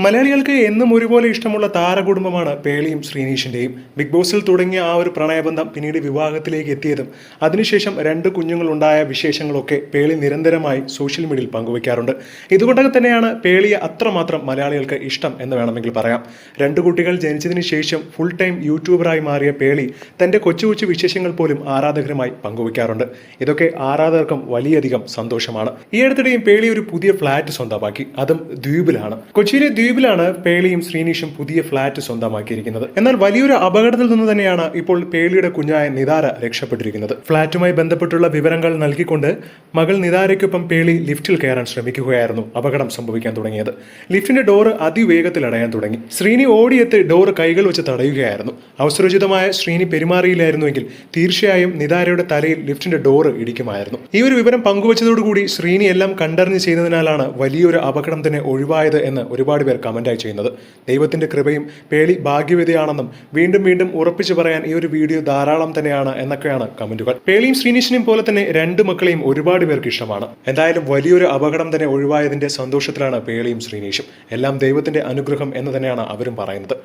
മലയാളികൾക്ക് എന്നും ഒരുപോലെ ഇഷ്ടമുള്ള താരകുടുംബമാണ് പേളിയും ശ്രീനീഷിന്റെയും. ബിഗ് ബോസിൽ തുടങ്ങിയ ആ ഒരു പ്രണയബന്ധം പിന്നീട് വിവാഹത്തിലേക്ക് എത്തിയതും. അതിനുശേഷം രണ്ട് കുഞ്ഞുങ്ങളുണ്ടായ വിശേഷങ്ങളൊക്കെ പേളി നിരന്തരമായി സോഷ്യൽ മീഡിയയിൽ പങ്കുവയ്ക്കാറുണ്ട് ഇതുകൊണ്ടൊക്കെ തന്നെയാണ് പേളിയെ അത്രമാത്രം മലയാളികൾക്ക് ഇഷ്ടം എന്ന് വേണമെങ്കിൽ പറയാം. രണ്ട് കുട്ടികൾ ജനിച്ചതിന് ശേഷം ഫുൾ ടൈം യൂട്യൂബറായി മാറിയ പേളി തന്റെ കൊച്ചു കൊച്ചു വിശേഷങ്ങൾ പോലും ആരാധകരുമായി പങ്കുവയ്ക്കാറുണ്ട് ഇതൊക്കെ ആരാധകർക്കും വലിയധികം സന്തോഷമാണ്. ഈ അടുത്തിടെയും പേളി ഒരു പുതിയ ഫ്ലാറ്റ് സ്വന്തമാക്കി. അതും ദ്വീപിലാണ്. കൊച്ചിയിലെ ദ്വീപിലാണ് പേളിയും ശ്രീനീഷും പുതിയ ഫ്ളാറ്റ് സ്വന്തമാക്കിയിരിക്കുന്നത്. എന്നാൽ വലിയൊരു അപകടത്തിൽ നിന്ന് തന്നെയാണ് ഇപ്പോൾ പേളിയുടെ കുഞ്ഞായ നിതാര രക്ഷപ്പെട്ടിരിക്കുന്നത്. ഫ്ളാറ്റുമായി ബന്ധപ്പെട്ടുള്ള വിവരങ്ങൾ നൽകിക്കൊണ്ട് മകൾ നിതാരയ്ക്കൊപ്പം പേളി ലിഫ്റ്റിൽ കയറാൻ ശ്രമിക്കുകയായിരുന്നു അപകടം സംഭവിക്കാൻ തുടങ്ങിയത്. ലിഫ്റ്റിന്റെ ഡോറ് അതിവേഗത്തിൽ അടയാൻ തുടങ്ങി. ശ്രീനി ഓടിയെത്തി ഡോറ് കൈകൾ വെച്ച് തടയുകയായിരുന്നു. അവസരോചിതമായ ശ്രീനി പെരുമാറിയില്ലായിരുന്നുവെങ്കിൽ തീർച്ചയായും നിതാരയുടെ തലയിൽ ലിഫ്റ്റിന്റെ ഡോറ് ഇടിക്കുമായിരുന്നു. ഈ ഒരു വിവരം പങ്കുവച്ചതോടുകൂടി ശ്രീനി എല്ലാം കണ്ടറിഞ്ഞ് ചെയ്തതിനാലാണ് വലിയൊരു അപകടം തന്നെ ഒഴിവായത് എന്ന് ഒരുപാട് പേർ കമന്റായി ചെയ്യുന്നത്. ദൈവത്തിന്റെ കൃപയും പേളി ഭാഗ്യവതിയാണെന്നും വീണ്ടും വീണ്ടും ഉറപ്പിച്ചു പറയാൻ ഈ ഒരു വീഡിയോ ധാരാളം തന്നെയാണ് എന്നൊക്കെയാണ് കമന്റുകൾ പേളിയും ശ്രീനിഷിനെയും പോലെ തന്നെ രണ്ട് മക്കളെയും ഒരുപാട് പേർക്ക് ഇഷ്ടമാണ്. എന്തായാലും വലിയൊരു അപകടം തന്നെ ഒഴിവായതിന്റെ സന്തോഷത്തിലാണ് പേളിയും ശ്രീനീഷും. എല്ലാം ദൈവത്തിന്റെ അനുഗ്രഹം എന്ന് തന്നെയാണ് അവരും പറയുന്നത്.